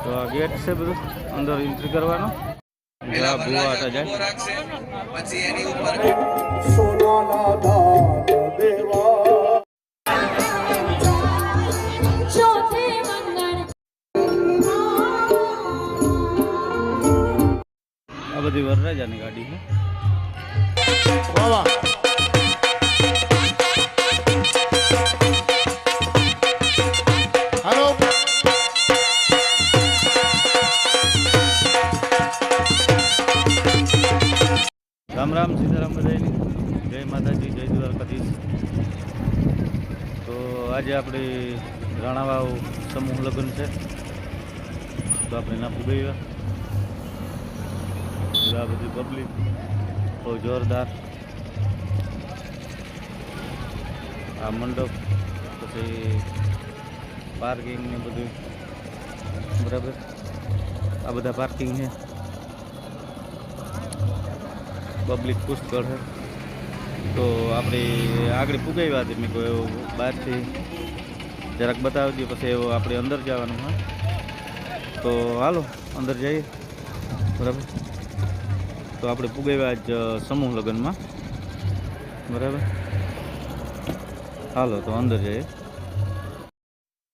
તો આ ગેટ છે બધું. અંદર એન્ટ્રી કરવાનો. ભૂવા હતા જાય. આ બધી વરરાજાની ગાડી છે. હાલો સીતારામ બધાની જય માતાજી, જય દ્વારકાધીશ. તો આજે આપણી રાણાવાવ સમૂહ લગ્ન છે. તો આપણે નાખું ગયું આ બધી પબ્લિક બહુ જોરદાર. આ મંડપ, પછી પાર્કિંગ ને બધું. બરાબર? આ બધા પાર્કિંગ છે. પબ્લિક પુષ્કળ છે. તો આપણે આગળ પુગાવ્યા હતી મેં કોઈ એવું બહારથી જરાક બતાવી દઈએ પછી એવું આપણે અંદર જવાનું, હા? તો હાલો, અંદર જઈએ. બરાબર? તો આપણે પૂગાવ્યા જ સમૂહ લગ્નમાં. બરાબર? હાલો, તો અંદર જઈએ.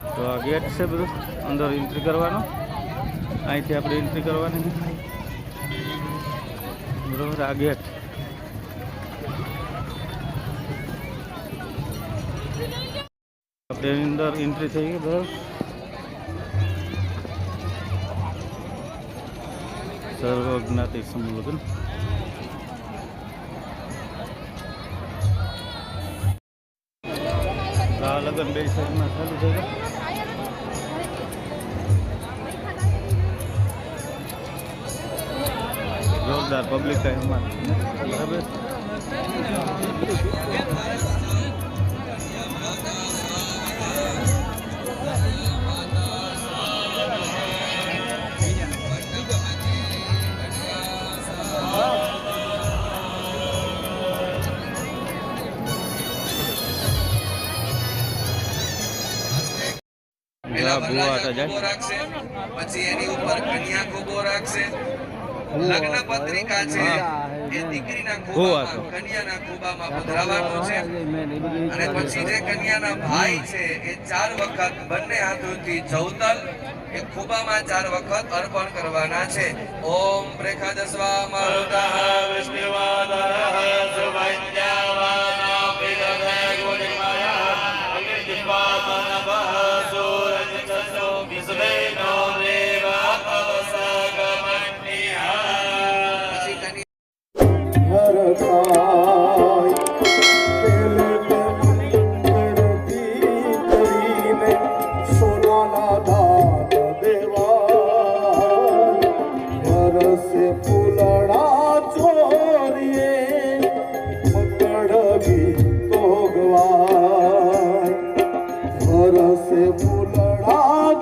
તો આ ગેટ છે બધું. અંદર એન્ટ્રી કરવાનો. અહીંથી આપણે એન્ટ્રી કરવાની આ ગેટ. આપણે અંદર એન્ટ્રી થઈ ગઈ બરાબર સર્વજ્ઞાતિ સમૂહ લગ્ન આ લગ્ન બે સાઈડમાં ચાલુ થઈ ગયા. જોરદાર પબ્લિક થાય અમારે. બરાબર? ભૂવા ભૂવા હતા પછી એની ઉપર કન્યા કુબો રાખશે. લગ્ન પત્રિકા છે એ દીકરીના ખોબામાં કન્યાના ખોબામાં પધરાવવાનું છે. અને પછી જે કન્યાના ભાઈ છે એ ચાર વખત બંને હાથોથી ચૌતલ એ ખોબામાં ચાર વખત અર્પણ કરવાના છે. ઓમ પ્રેખાદસ્વા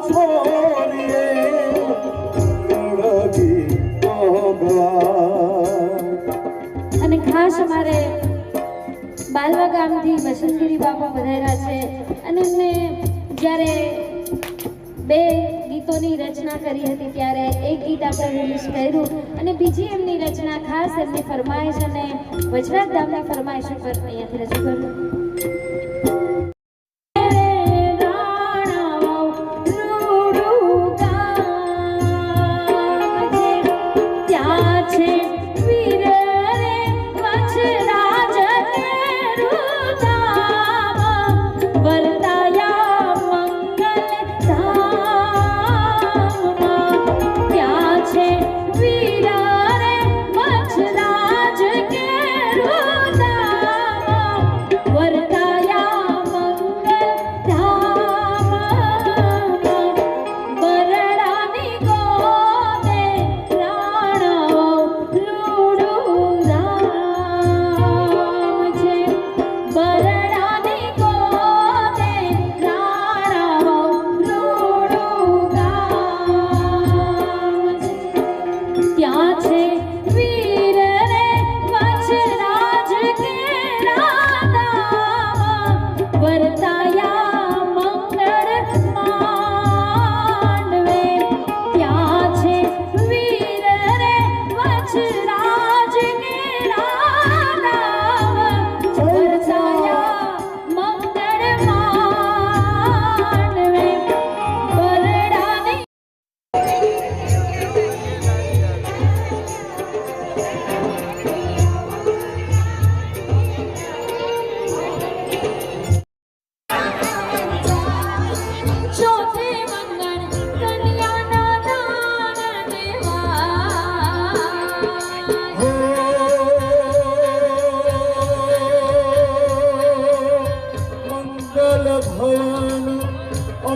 ચોરીએ મંગળ ગીતો અને ખાસ અમારે બાલવા ગામથી વસંતગીરી બાપા પધાર્યા છે. અને એમને જ્યારે બે ગીતોની રચના કરી હતી, ત્યારે એક ગીત આપણે રિલીઝ કર્યું. અને બીજી એમની રચના ખાસ એમની ફરમાઈશ અને વજરાત ગામના ફરમાઈશ ઉપર અહીંયાથી રજૂ કરું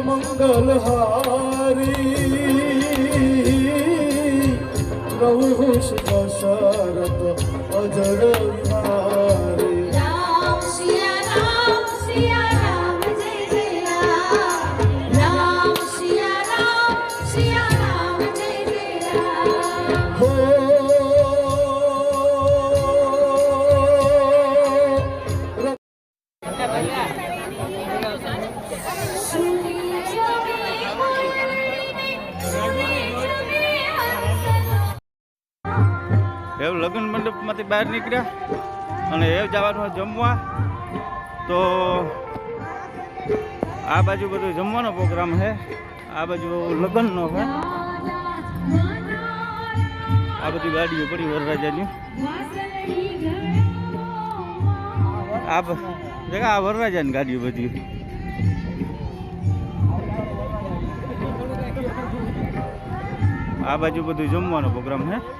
મંગલ હારી પ્રભુ શુભ શરત અજર વિહાર એવું લગ્ન મંડપમાંથી બહાર નીકળ્યા અને એ જવાનું જમવા. તો આ બાજુ બધું જમવાનો પ્રોગ્રામ છે. આ બાજુ લગ્નનો છે. આ બધી ગાડીઓ પડી વરરાજાની. આ બ- આ વરરાજાની ગાડીઓ બધી. આ બાજુ બધું જમવાનો પ્રોગ્રામ છે.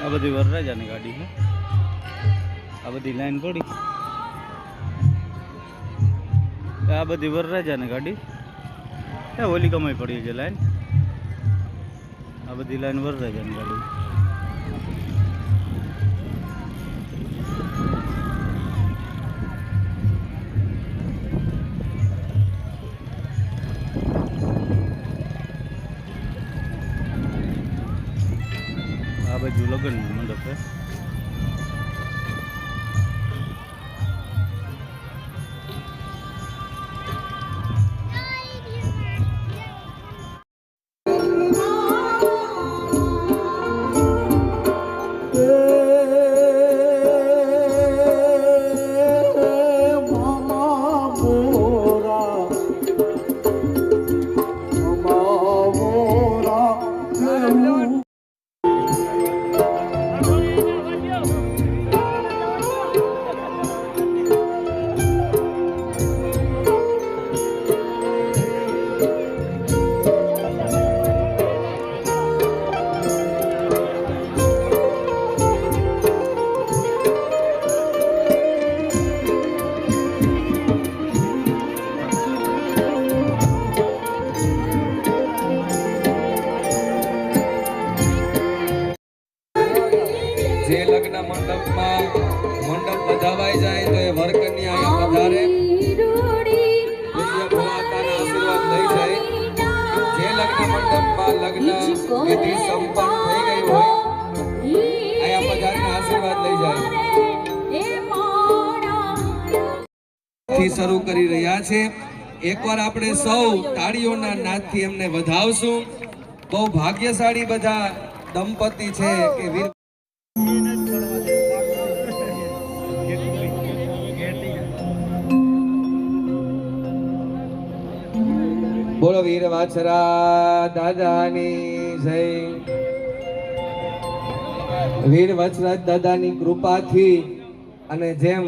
વરરાજાની ગાડી છે આ બધી લાઈન પડી આ બધી વરરાજાની ગાડી એ ઓલી કમાઈ પડી છે લાઈન આ બધી લાઈન વરરાજાની ગાડી આ બાજુ લગ્ન જાય થી શરૂ કરી રહ્યા છે. એકવાર આપણે સૌ તાળીઓના નાદથી એમને વધાવશું. બહુ ભાગ્યશાળી બધા દંપતી છે કે બોલો વીર વાછરા દાદાની જય. વીર વચરાજ દાદાની કૃપાથી અને જેમ